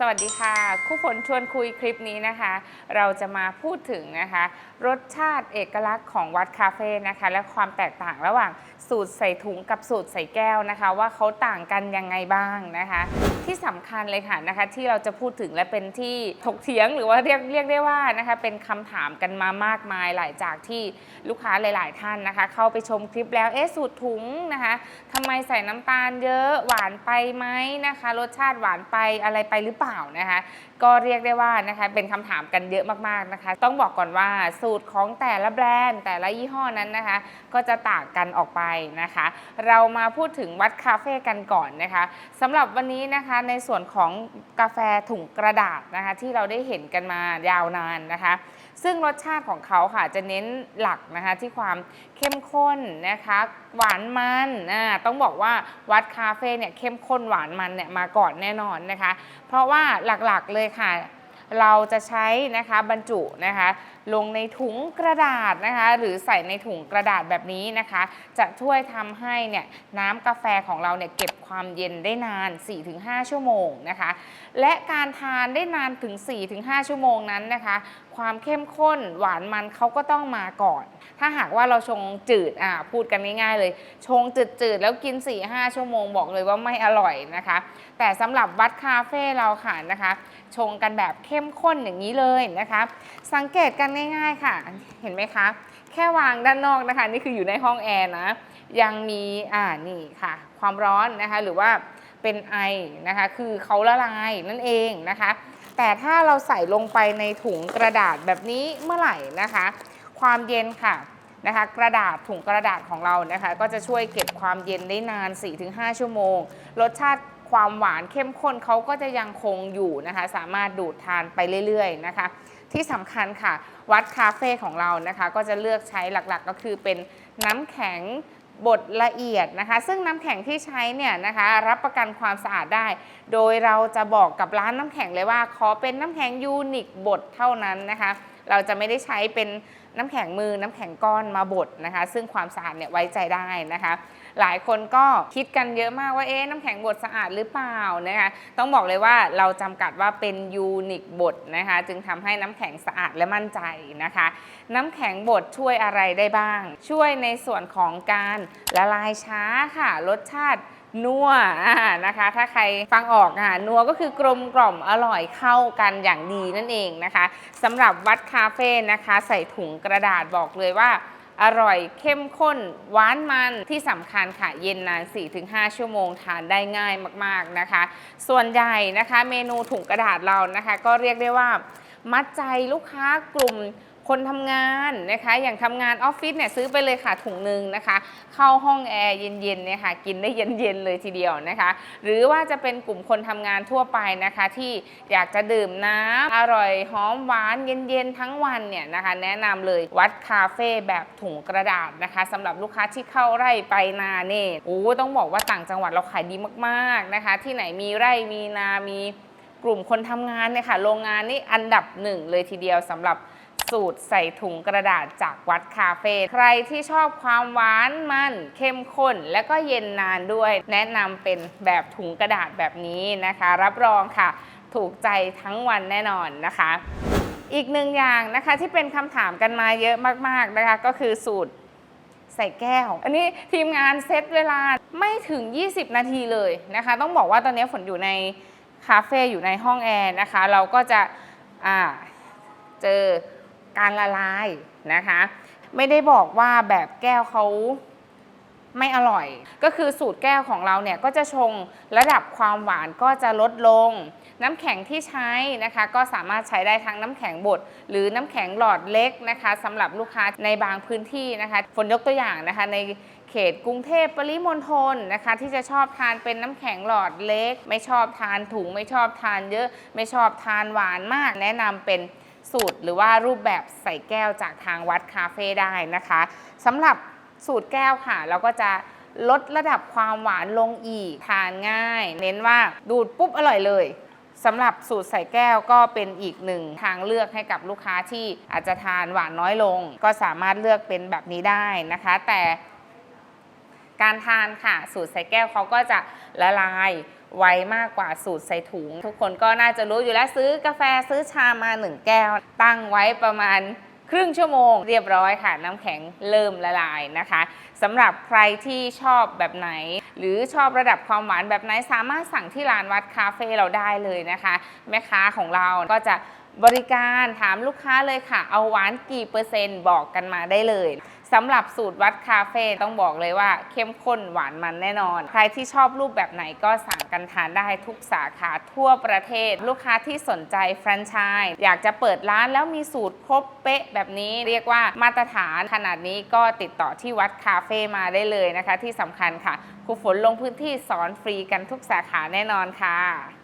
สวัสดีค่ะ คู่ฝนชวนคุยคลิปนี้นะคะ เราจะมาพูดถึงนะคะ รสชาติเอกลักษณ์ของวัดคาเฟ่นะคะ และความแตกต่างระหว่างสูตรใส่ถุงกับสูตรใส่แก้วนะคะ ว่าเขาต่างกันยังไงบ้างนะคะ ที่สำคัญเลยค่ะนะคะ ที่เราจะพูดถึงและเป็นที่ถกเถียงหรือว่าเรียกเรียกได้ว่านะคะ เป็นคำถามกันมามากมายหลายจากที่ลูกค้าหลาย ๆ ท่านนะคะ เข้าไปชมคลิปแล้วเอ๊ะสูตรถุงนะคะทำไมใส่น้ำตาลเยอะหวานไปไหมนะคะ รสชาติหวานไปอะไรไปหรือเปล่านะคะ ก็เรียกได้ว่านะคะเป็นคำถามกันเยอะมากๆนะคะ ต้องบอกก่อนว่าสูตรของแต่ละแบรนด์แต่ละยี่ห้อนั้นนะคะ ก็จะต่างกันออกไปนะคะ เรามาพูดถึงวัดคาเฟ่กันก่อนนะคะสำหรับวันนี้นะคะในส่วนของกาแฟถุงกระดาษนะคะ ที่เราได้เห็นกันมายาวนานนะคะ ซึ่งรสชาติของเขาค่ะจะเน้นหลักนะคะที่ความเข้มข้นนะคะหวานมันต้องบอกว่าวัดคาเฟ่เนี่ยเข้มข้นหวานมันเนี่ยมาก่อนแน่นอนนะคะ เพราะว่าาหลักๆเลยค่ะ เราจะใช้นะคะบรรจุนะคะลงในถุงกระดาษนะคะหรือใส่ในถุงกระดาษแบบนี้นะคะ จะช่วยทำให้เนี่ยน้ำกาแฟของเราเนี่ยเก็บความเย็นได้นาน 4-5 ชั่วโมงนะคะ และการทานได้นานถึง 4-5 ชั่วโมงนั้นนะคะ ความเข้มข้นหวานมันเขาก็ต้องมาก่อน ถ้าหากว่าเราชงจืดอ่าพูดกันง่ายๆเลย ชงจืดๆแล้วกิน 4-5 ชั่วโมงบอกเลยว่าไม่อร่อยนะคะ แต่สำหรับวัดคาเฟ่เราค่ะนะคะ ชงกันแบบเข้มข้นอย่างนี้เลยนะคะ สังเกตกันง่าย ๆค่ะ เห็นไหมคะ แค่วางด้านนอกนะคะ นี่คืออยู่ในห้องแอร์นะ ยังมีอ่านี่ค่ะ ความร้อนนะคะ หรือว่าเป็นไอนะคะ คือเขาละลายนั่นเองนะคะ แต่ถ้าเราใส่ลงไปในถุงกระดาษแบบนี้เมื่อไหร่นะคะ ความเย็นค่ะนะคะกระดาษถุงกระดาษของเรานะคะ ก็จะช่วยเก็บความเย็นได้นาน 4-5 ชั่วโมง รสชาติ ความหวานเข้มข้นเขาก็จะยังคงอยู่นะคะ สามารถดูดทานไปเรื่อยๆนะคะ ที่สำคัญค่ะ วัดคาเฟ่ของเรานะคะ ก็จะเลือกใช้หลักๆ ก็คือเป็นน้ำแข็งบดละเอียดนะคะ ซึ่งน้ำแข็งที่ใช้เนี่ยนะคะ รับประกันความสะอาดได้ โดยเราจะบอกกับร้านน้ำแข็งเลยว่า ขอเป็นน้ำแข็งยูนิคบดเท่านั้นนะคะ เราจะไม่ได้ใช้เป็นน้ำแข็งมือน้ำแข็งก้อนมาบดนะคะ ซึ่งความสะอาดเนี่ยไว้ใจได้นะคะ หลายคนก็คิดกันเยอะมากว่าเอ๊ะน้ำแข็งบดสะอาดหรือเปล่านะคะต้องบอกเลยว่าเราจำกัดว่าเป็นยูนิคบดนะคะ จึงทำให้น้ำแข็งสะอาดและมั่นใจนะคะ น้ำแข็งบดช่วยอะไรได้บ้าง ช่วยในส่วนของการละลายช้าค่ะรสชาติ นัวอ่านะคะ ถ้าใครฟังออกอะนัวก็คือกลมกล่อมอร่อยเข้ากันอย่างดีนั่นเองนะคะสำหรับวัดคาเฟ่นะคะ ใส่ถุงกระดาษบอกเลยว่าอร่อยเข้มข้นหวานมันที่สำคัญค่ะเย็นนาน 4-5 ชั่วโมงทานได้ง่ายมากๆนะคะ ส่วนใหญ่นะคะ เมนูถุงกระดาษเรานะคะ ก็เรียกได้ว่า มัดใจลูกค้ากลุ่ม คนทำงานนะคะ อย่างทำงานออฟฟิศเนี่ยซื้อไปเลยค่ะถุงหนึ่งนะคะ เข้าห้องแอร์เย็นๆเนี่ยค่ะกินได้เย็นๆเลยทีเดียวนะคะ หรือว่าจะเป็นกลุ่มคนทำงานทั่วไปนะคะ ที่อยากจะดื่มน้ำอร่อยหอมหวานเย็นๆทั้งวันเนี่ยนะคะแนะนำเลยวัดคาเฟ่แบบถุงกระดาษนะคะสำหรับลูกค้าที่เข้าไร่ไปนาเนี่ยโอ้ต้องบอกว่าต่างจังหวัดเราขายดีมากๆนะคะ ที่ไหนมีไร่มีนา มีกลุ่มคนทำงานเนี่ยค่ะโรงงานนี่อันดับหนึ่งเลยทีเดียวสำหรับ สูตรใส่ถุงกระดาษจากวัดคาเฟ่ใครที่ชอบความหวานมันเข้มข้นและก็เย็นนานด้วย แนะนำเป็นแบบถุงกระดาษแบบนี้นะคะ รับรองค่ะ ถูกใจทั้งวันแน่นอนนะคะอีกหนึ่งอย่างนะคะที่เป็นคำถามกันมาเยอะมากๆนะคะก็คือสูตรใส่แก้ว อันนี้ทีมงานเซตเวลาไม่ถึง 20 นาทีเลยนะคะ ต้องบอกว่าตอนนี้ฝนอยู่ในคาเฟ่อยู่ในห้องแอร์นะคะ เราก็จะเจอ การละลายนะคะ ไม่ได้บอกว่าแบบแก้วเขาไม่อร่อย ก็คือสูตรแก้วของเราเนี่ยก็จะชงระดับความหวานก็จะลดลง น้ำแข็งที่ใช้นะคะ ก็สามารถใช้ได้ทั้งน้ำแข็งบดหรือน้ำแข็งหลอดเล็กนะคะสำหรับลูกค้าในบางพื้นที่นะคะฝนยกตัวอย่างนะคะในเขตกรุงเทพปริมณฑลนะคะ ที่จะชอบทานเป็นน้ำแข็งหลอดเล็ก ไม่ชอบทานถุงไม่ชอบทานเยอะ ไม่ชอบทานหวานมาก แนะนำเป็น สูตรหรือว่ารูปแบบใส่แก้วจากทางวัดคาเฟ่ได้นะคะสำหรับสูตรแก้วค่ะ เราก็จะลดระดับความหวานลงอีกทานง่าย เน้นว่าดูดปุ๊บอร่อยเลยสำหรับสูตรใส่แก้วก็เป็นอีกหนึ่งทางเลือกให้กับลูกค้าที่อาจจะทานหวานน้อยลง ก็สามารถเลือกเป็นแบบนี้ได้นะคะ แต่การทานค่ะ สูตรใส่แก้วเขาก็จะละลาย ไวมากกว่าสูตรใส่ถุง ทุกคนก็น่าจะรู้อยู่แล้วซื้อกาแฟซื้อชามา1แก้ว ตั้งไว้ประมาณครึ่งชั่วโมงเรียบร้อยค่ะ น้ำแข็งเริ่มละลายนะคะสำหรับใครที่ชอบแบบไหน หรือชอบระดับความหวานแบบไหนสามารถสั่งที่ร้านวัดคาเฟ่เราได้เลยนะคะ แม่ค้าของเราก็จะบริการถามลูกค้าเลยค่ะ เอาหวานกี่เปอร์เซ็นต์บอกกันมาได้เลย สำหรับสูตรวัดคาเฟ่ต้องบอกเลยว่า เข้มข้นหวานมันแน่นอน ใครที่ชอบรูปแบบไหนก็สั่งกันทานได้ทุกสาขาทั่วประเทศ ลูกค้าที่สนใจแฟรนไชส์อยากจะเปิดร้านแล้วมีสูตรครบเป๊ะแบบนี้เรียกว่ามาตรฐานขนาดนี้ก็ติดต่อที่วัดคาเฟ่มาได้เลยนะคะ ที่สำคัญค่ะครูฝนลงพื้นที่สอนฟรีกันทุกสาขาแน่นอนค่ะ